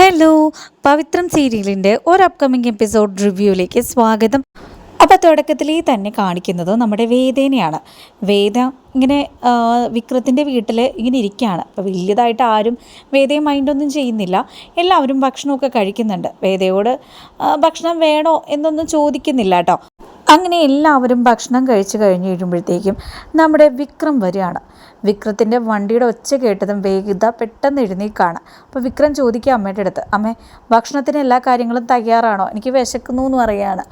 Hello പവിത്രം സീരിയലിന്റെ ഒരു upcoming episode റിവ്യൂയിലേക്ക് സ്വാഗതം. അപ്പോൾ തുടക്കത്തിലേ തന്നെ കാണിക്കുന്നത് നമ്മുടെ വേദേനെയാണ്. വേദ ഇങ്ങനെ വിക്രത്തിന്റെ വീട്ടിൽ ഇങ്ങനെ ഇരിക്കുകയാണ്. അപ്പോൾ വലിയതായിട്ട് ആരും വേദയെ മൈൻഡൊന്നും ചെയ്യുന്നില്ല. എല്ലാവരും ഭക്ഷണമൊക്കെ കഴിക്കുന്നുണ്ട്. വേദയോട് ഭക്ഷണം വേണോ എന്നൊന്നും ചോദിക്കുന്നില്ല കേട്ടോ. അങ്ങനെ എല്ലാവരും ഭക്ഷണം കഴിച്ചു കഴിഞ്ഞ് കഴിയുമ്പോഴത്തേക്കും നമ്മുടെ വിക്രം വരികയാണ്. വിക്രത്തിന്റെ വണ്ടിയുടെ ഒച്ച കേട്ടതും വേഗത പെട്ടെന്ന് എഴുന്നേക്കാണ്. അപ്പോൾ വിക്രം ചോദിക്കുക അമ്മയുടെ അടുത്ത് അമ്മേ ഭക്ഷണത്തിന് എല്ലാ കാര്യങ്ങളും തയ്യാറാണോ? എനിക്ക് വിശക്കുന്നു എന്ന് പറയുകയാണ്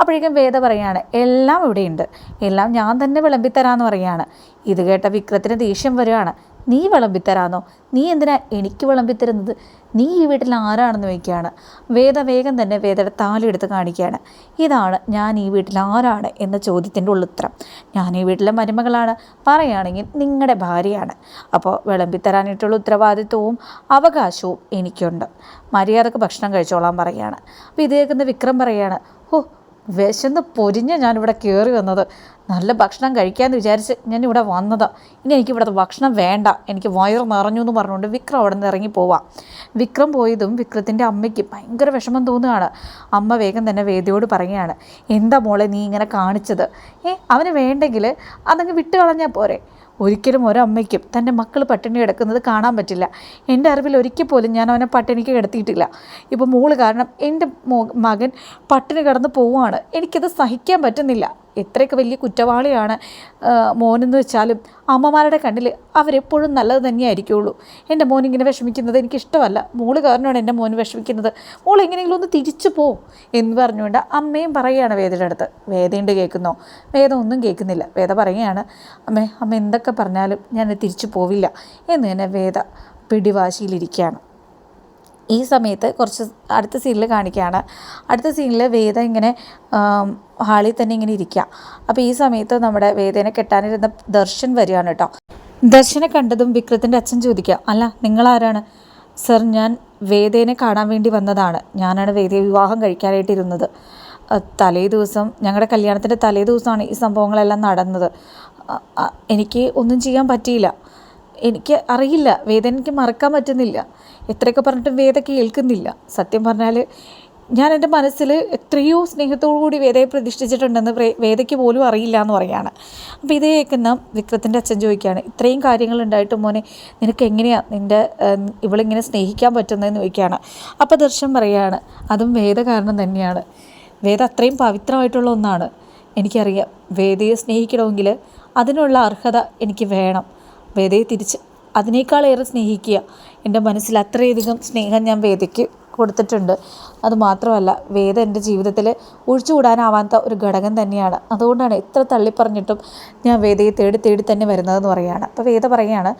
അപ്പോഴേക്കും വേദ പറയാണ് എല്ലാം ഇവിടെയുണ്ട്. എല്ലാം ഞാൻ തന്നെ വിളമ്പിത്തരാമെന്ന് പറയുകയാണ് ഇത് കേട്ട വിക്രത്തിന് ദേഷ്യം വരികയാണ്. നീ വിളമ്പിത്തരാന്നോ? നീ എന്തിനാ എനിക്ക് വിളമ്പിത്തരുന്നത്? നീ ഈ വീട്ടിൽ ആരാണെന്ന് ചോദിക്കുകയാണ്. വേദ വേഗം തന്നെ വേദയുടെ താലെടുത്ത് കാണിക്കുകയാണ്. ഇതാണ് ഞാൻ ഈ വീട്ടിൽ ആരാണ് എന്ന ചോദ്യത്തിന്റെ ഉള്ളുത്തരം ഞാൻ ഈ വീട്ടിലെ മരുമകളാണ്. പറയുകയാണെങ്കിൽ നിങ്ങളുടെ ഭാര്യയാണ്. അപ്പോൾ വിളമ്പിത്തരാനായിട്ടുള്ള ഉത്തരവാദിത്വവും അവകാശവും എനിക്കുണ്ട്. മര്യാദയ്ക്ക് ഭക്ഷണം കഴിച്ചോളാൻ പറയുകയാണ്. അപ്പോൾ ഇത് കേൾക്കുന്ന വിക്രം പറയുകയാണ്. ഓ വിശന്ന് പൊരിഞ്ഞ് ഞാനിവിടെ കയറി വന്നത്. നല്ല ഭക്ഷണം കഴിക്കാമെന്ന് വിചാരിച്ച് ഞാൻ ഇവിടെ വന്നതാണ് ഇനി എനിക്ക് ഇവിടുത്തെ ഭക്ഷണം വേണ്ട. എനിക്ക് വയറ് നിറഞ്ഞു എന്ന് പറഞ്ഞുകൊണ്ട് വിക്രം അവിടെ നിന്ന് ഇറങ്ങി പോവാം. വിക്രം പോയതും വിക്രത്തിന്റെ അമ്മയ്ക്ക് ഭയങ്കര വിഷമം തോന്നുകയാണ്. അമ്മ വേഗം തന്നെ വേദിയോട് പറയുകയാണ് എന്താ മോളെ നീ ഇങ്ങനെ കാണിച്ചത്? ഏ അവന് വേണ്ടെങ്കിൽ അതങ്ങ് വിട്ട് കളഞ്ഞാൽ പോരെ. ഒരിക്കലും ഒരമ്മയ്ക്കും തന്റെ മക്കൾ പട്ടിണി കിടക്കുന്നത് കാണാൻ പറ്റില്ല. എന്റെ അറിവിൽ ഒരിക്കൽ പോലും ഞാൻ അവനെ പട്ടിണിക്ക് കിടത്തിയിട്ടില്ല. ഇപ്പോൾ മോൾ കാരണം എന്റെ മകൻ പട്ടിണി കിടന്ന് പോവുകയാണ് എനിക്കത് സഹിക്കാൻ പറ്റുന്നില്ല. എത്രയൊക്കെ വലിയ കുറ്റവാളിയാണ്. മോനെന്ന് വെച്ചാലും അമ്മമാരുടെ കണ്ണിൽ അവരെപ്പോഴും നല്ലത് തന്നെയായിരിക്കുള്ളൂ. എന്റെ മോൻ ഇങ്ങനെ വിഷമിക്കുന്നത് എനിക്കിഷ്ടമല്ല. മോൾ കാരണമാണ് എന്റെ മോൻ വിഷമിക്കുന്നത്. മോൾ എങ്ങനെയെങ്കിലും ഒന്ന് തിരിച്ചു പോ എന്ന് പറഞ്ഞുകൊണ്ട് അമ്മയും പറയുകയാണ് വേദയുടെ അടുത്ത്. വേദയുണ്ട് കേൾക്കുന്നോ? വേദ ഒന്നും കേൾക്കുന്നില്ല. വേദ പറയുകയാണ് അമ്മേ അമ്മ എന്തൊക്കെ പറഞ്ഞാലും ഞാൻ തിരിച്ചു പോവില്ല എന്ന് തന്നെ വേദ പിടിവാശിയിലിരിക്കുകയാണ്. ഈ സമയത്ത് കുറച്ച് അടുത്ത സീനിൽ കാണിക്കുകയാണ് അടുത്ത സീനിൽ വേദ ഇങ്ങനെ ഹാളിൽ തന്നെ ഇങ്ങനെ ഇരിക്കുക അപ്പോൾ ഈ സമയത്ത് നമ്മുടെ വേദനെ കെട്ടാനിരുന്ന ദർശൻ വരികയാണ് കേട്ടോ. ദർശനെ കണ്ടതും വിക്രത്തിന്റെ അച്ഛൻ ചോദിക്കുക അല്ല നിങ്ങളാരാണ്? സർ ഞാൻ വേദേനെ കാണാൻ വേണ്ടി വന്നതാണ്. ഞാനാണ് വേദയെ വിവാഹം കഴിക്കാനായിട്ടിരുന്നത് തലേ ദിവസം ഞങ്ങളുടെ കല്യാണത്തിന്റെ തലേ ദിവസമാണ് ഈ സംഭവങ്ങളെല്ലാം നടന്നത്. എനിക്ക് ഒന്നും ചെയ്യാൻ പറ്റിയില്ല. എനിക്ക് അറിയില്ല. വേദ എനിക്ക് മറക്കാൻ പറ്റുന്നില്ല. എത്രയൊക്കെ പറഞ്ഞിട്ടും വേദ കേൾക്കുന്നില്ല. സത്യം പറഞ്ഞാൽ ഞാൻ എന്റെ മനസ്സിൽ എത്രയോ സ്നേഹത്തോടു കൂടി വേദയെ പ്രതിഷ്ഠിച്ചിട്ടുണ്ടെന്ന് വേദയ്ക്ക് പോലും അറിയില്ല എന്ന് പറയാണ്. അപ്പോൾ ഇത് കേൾക്കുന്ന വിക്രത്തിന്റെ അച്ഛൻ ചോദിക്കുകയാണ് ഇത്രയും കാര്യങ്ങൾ ഉണ്ടായിട്ട് മോനെ നിനക്ക് എങ്ങനെയാണ് നിന്റെ ഇവളിങ്ങനെ സ്നേഹിക്കാൻ പറ്റുന്നതെന്ന് ചോദിക്കുകയാണ്. അപ്പോൾ ദർശൻ പറയുകയാണ് അതും വേദ കാരണം തന്നെയാണ്. വേദ അത്രയും പവിത്രമായിട്ടുള്ള ഒന്നാണ്. എനിക്കറിയാം വേദയെ സ്നേഹിക്കണമെങ്കിൽ അതിനുള്ള അർഹത എനിക്ക് വേണം. വേദയെ തിരിച്ച് അതിനേക്കാളേറെ സ്നേഹിക്കുക. എന്റെ മനസ്സിൽ അത്രയധികം സ്നേഹം ഞാൻ വേദയ്ക്ക് കൊടുത്തിട്ടുണ്ട്. അതുമാത്രമല്ല വേദ എന്റെ ജീവിതത്തിൽ ഒഴിച്ചുകൂടാനാവാത്ത ഒരു ഘടകം തന്നെയാണ്. അതുകൊണ്ടാണ് എത്ര തള്ളിപ്പറഞ്ഞിട്ടും ഞാൻ വേദയെ തേടി തേടി തന്നെ വരുന്നതെന്ന് പറയുകയാണ്. അപ്പോൾ വേദ പറയുകയാണ്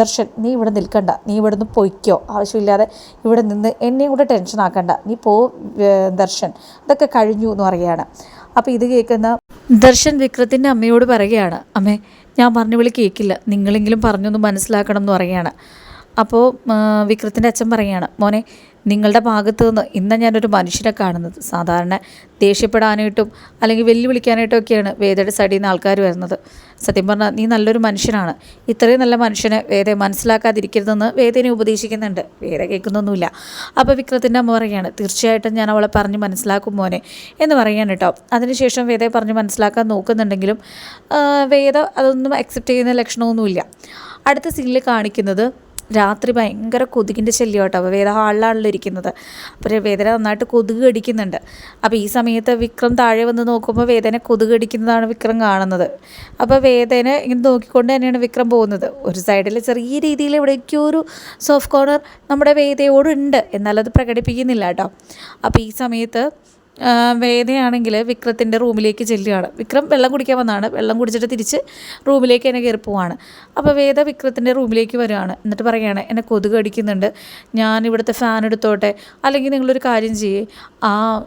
ദർശൻ നീ ഇവിടെ നിൽക്കണ്ട. നീ ഇവിടെ നിന്ന് പൊയ്ക്കോ. ആവശ്യമില്ലാതെ ഇവിടെ നിന്ന് എന്നെയും കൂടെ ടെൻഷൻ ആക്കണ്ട. നീ പോ ദർശൻ. അതൊക്കെ കഴിഞ്ഞു എന്ന് പറയുകയാണ്. അപ്പോൾ ഇത് കേൾക്കുന്ന ദർശൻ വിക്രത്തിന്റെ അമ്മയോട് പറയുകയാണ് അമ്മേ ഞാൻ പറഞ്ഞ വിളി കേൾക്കില്ല നിങ്ങളെങ്കിലും പറഞ്ഞൊന്ന് മനസ്സിലാക്കണം എന്ന് പറയുകയാണ്. അപ്പോൾ വിക്രത്തിന്റെ അച്ഛൻ പറയുകയാണ് മോനെ നിങ്ങളുടെ ഭാഗത്തു നിന്ന് ഇന്ന് ഞാനൊരു മനുഷ്യനെ കാണുന്നത്. സാധാരണ ദേഷ്യപ്പെടാനായിട്ടും അല്ലെങ്കിൽ വെല്ലുവിളിക്കാനായിട്ടും ഒക്കെയാണ് വേദയുടെ സൈഡിൽ നിന്ന് ആൾക്കാർ വരുന്നത്. സത്യം പറഞ്ഞാൽ നീ നല്ലൊരു മനുഷ്യനാണ്. ഇത്രയും നല്ല മനുഷ്യനെ വേദയെ മനസ്സിലാക്കാതിരിക്കരുതെന്ന് വേദനെ ഉപദേശിക്കുന്നുണ്ട്. വേദ കേൾക്കുന്നൊന്നുമില്ല. അപ്പോൾ വിക്രത്തിന്റെ അമ്മ പറയുകയാണ് തീർച്ചയായിട്ടും ഞാൻ അവളെ പറഞ്ഞ് മനസ്സിലാക്കും മോനെ. എന്ന് പറയുകയാണ് കേട്ടോ. അതിനുശേഷം വേദയെ പറഞ്ഞ് മനസ്സിലാക്കാൻ നോക്കുന്നുണ്ടെങ്കിലും വേദ അതൊന്നും അക്സെപ്റ്റ് ചെയ്യുന്ന ലക്ഷണമൊന്നുമില്ല. അടുത്ത സീനിൽ കാണിക്കുന്നത് രാത്രി ഭയങ്കര കൊതുകിന്റെ ശല്യം കേട്ടോ അപ്പോൾ വേദ ഹാളിലാണല്ലോ ഇരിക്കുന്നത്. അപ്പോൾ വേദന നന്നായിട്ട് കൊതുക് കടിക്കുന്നുണ്ട്. അപ്പോൾ ഈ സമയത്ത് വിക്രം താഴെ വന്ന് നോക്കുമ്പോൾ വേദന കൊതുക് കടിക്കുന്നതാണ് വിക്രം കാണുന്നത്. അപ്പോൾ വേദന ഇങ്ങനെ നോക്കിക്കൊണ്ട് തന്നെയാണ് വിക്രം പോകുന്നത്. ഒരു സൈഡിൽ ചെറിയ രീതിയിൽ എവിടേക്കോ ഒരു സോഫ്റ്റ് കോർണർ നമ്മുടെ വേദയോടുണ്ട്. എന്നാലത് പ്രകടിപ്പിക്കുന്നില്ല കേട്ടോ. അപ്പോൾ ഈ സമയത്ത് വേദയാണെങ്കിൽ വിക്രത്തിന്റെ റൂമിലേക്ക് ചെല്ലുകയാണ്. വിക്രം വെള്ളം കുടിക്കാൻ വന്നതാണ് വെള്ളം കുടിച്ചിട്ട് തിരിച്ച് റൂമിലേക്ക് എന്നെ കയറി പോവാണ്. അപ്പോൾ വേദ വിക്രത്തിന്റെ റൂമിലേക്ക് വരികയാണ്. എന്നിട്ട് പറയുകയാണ് എന്നെ കൊതുക് അടിക്കുന്നുണ്ട്. ഞാൻ ഇവിടുത്തെ ഫാൻ എടുത്തോട്ടെ. അല്ലെങ്കിൽ നിങ്ങളൊരു കാര്യം ചെയ്യേ. ആ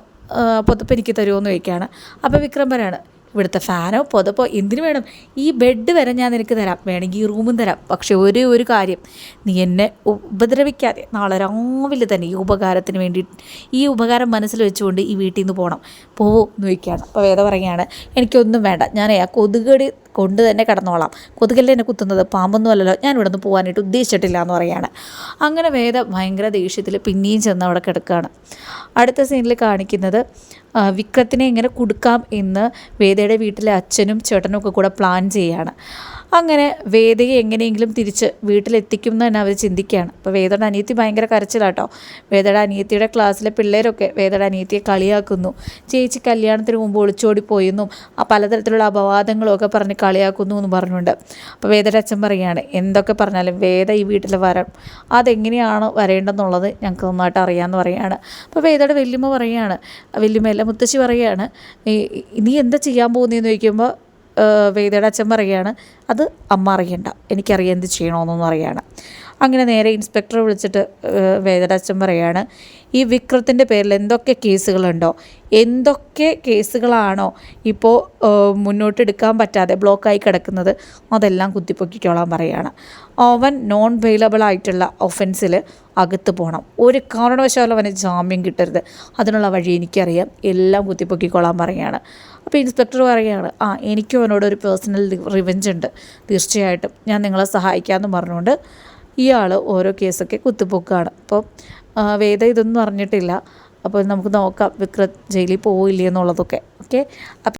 പുതപ്പ് എനിക്ക് തരുമോ? എന്ന് ചോദിക്കുകയാണ്. അപ്പോൾ വിക്രം പറയാണ് ഇവിടുത്തെ ഫാനോ പുതപ്പോ എന്തിനു വേണം? ഈ ബെഡ് വരെ ഞാൻ നിനക്ക് തരാം. വേണമെങ്കിൽ ഈ റൂമും തരാം. പക്ഷേ ഒരേ ഒരു കാര്യം. നീ എന്നെ ഉപദ്രവിക്കാതെ നാളെ രാവിലെ തന്നെ ഈ ഉപകാരത്തിന് വേണ്ടി ഈ ഉപകാരം മനസ്സിൽ വെച്ചുകൊണ്ട് ഈ വീട്ടിൽ നിന്ന് പോകണം പോവോ എന്ന് ചോദിക്കുകയാണ്. അപ്പോൾ വേദ പറയുകയാണ് എനിക്കൊന്നും വേണ്ട. ഞാൻ ആ കൊതുകടി കൊണ്ട് തന്നെ കിടന്നോളാം. കൊതുകല്ലേ എന്നെ കുത്തുന്നത്? പാമ്പൊന്നും അല്ലല്ലോ. ഞാൻ ഇവിടെ നിന്ന് പോകാനായിട്ട് ഉദ്ദേശിച്ചിട്ടില്ല എന്ന് പറയുകയാണ്. അങ്ങനെ വേദ ഭയങ്കര ദേഷ്യത്തിൽ പിന്നെയും ചെന്ന് അവിടെ കിടക്കുകയാണ്. അടുത്ത സീനിൽ കാണിക്കുന്നത് വിക്രത്തിനെ എങ്ങനെ കൊടുക്കാം എന്ന് വേദയുടെ വീട്ടിലെ അച്ഛനും ചേട്ടനും ഒക്കെ കൂടെ പ്ലാൻ ചെയ്യുകയാണ് അങ്ങനെ വേദയെ എങ്ങനെയെങ്കിലും തിരിച്ച് വീട്ടിലെത്തിക്കും എന്ന് തന്നെ അവർ ചിന്തിക്കുകയാണ്. അപ്പോൾ വേദയുടെ അനിയത്തി ഭയങ്കര കരച്ചിലാട്ടോ. വേദയുടെ അനിയത്തിയുടെ ക്ലാസ്സിലെ പിള്ളേരൊക്കെ വേദയുടെ അനിയത്തിയെ കളിയാക്കുന്നു. ചേച്ചി കല്യാണത്തിന് മുമ്പ് ഒളിച്ചോടിപ്പോയെന്നും ആ പലതരത്തിലുള്ള അപവാദങ്ങളൊക്കെ പറഞ്ഞ് കളിയാക്കുന്നു എന്ന് പറഞ്ഞുകൊണ്ട് അപ്പോൾ വേദയുടെ അച്ഛൻ പറയുകയാണ് എന്തൊക്കെ പറഞ്ഞാലും വേദ ഈ വീട്ടിൽ വരം. അതെങ്ങനെയാണ് വരേണ്ടതെന്നുള്ളത് ഞങ്ങൾക്ക് നന്നായിട്ട് അറിയാമെന്ന് പറയുകയാണ്. അപ്പോൾ വേദയുടെ വല്യമ്മ പറയുകയാണ് വല്യമ്മയല്ല മുത്തശ്ശി പറയുകയാണ് നീ എന്താ ചെയ്യാൻ പോകുന്നതെന്ന് ചോദിക്കുമ്പോൾ വേദയുടെ അച്ഛൻ പറയുകയാണ് അത് അമ്മ അറിയണ്ട. എനിക്കറിയാം എന്ത് ചെയ്യണമെന്നൊന്നും അറിയാണ് അങ്ങനെ നേരെ ഇൻസ്പെക്ടറെ വിളിച്ചിട്ട് വേദരാച്ചൻ പറയാണ് ഈ വിക്രത്തിന്റെ പേരിൽ എന്തൊക്കെ കേസുകളുണ്ടോ? എന്തൊക്കെ കേസുകളാണോ ഇപ്പോൾ മുന്നോട്ടെടുക്കാൻ പറ്റാതെ ബ്ലോക്കായി കിടക്കുന്നത്? അതെല്ലാം കുത്തിപ്പൊക്കിക്കോളാൻ പറയുകയാണ് അവൻ നോൺ വെയിലബിൾ ആയിട്ടുള്ള ഒഫൻസിൽ അകത്ത് പോകണം ഒരു കാരണവശാലും അവന് ജാമ്യം കിട്ടരുത്. അതിനുള്ള വഴി എനിക്കറിയാം. എല്ലാം കുത്തിപ്പൊക്കിക്കോളാൻ പറയുകയാണ് അപ്പോൾ ഇൻസ്പെക്ടർ പറയുകയാണ് ആ എനിക്കും അവനോട് ഒരു പേഴ്സണൽ റിവെഞ്ച് ഉണ്ട്. തീർച്ചയായിട്ടും ഞാൻ നിങ്ങളെ സഹായിക്കാമെന്ന് പറഞ്ഞുകൊണ്ട് ഇയാൾ ഓരോ കേസൊക്കെ കുത്തിപ്പൊക്കുകയാണ് അപ്പോൾ വേദ ഇതൊന്നും അറിഞ്ഞിട്ടില്ല. അപ്പോൾ നമുക്ക് നോക്കാം വിക്രത് ജയിലിൽ പോവില്ലേ എന്നുള്ളതൊക്കെ. ഓക്കെ?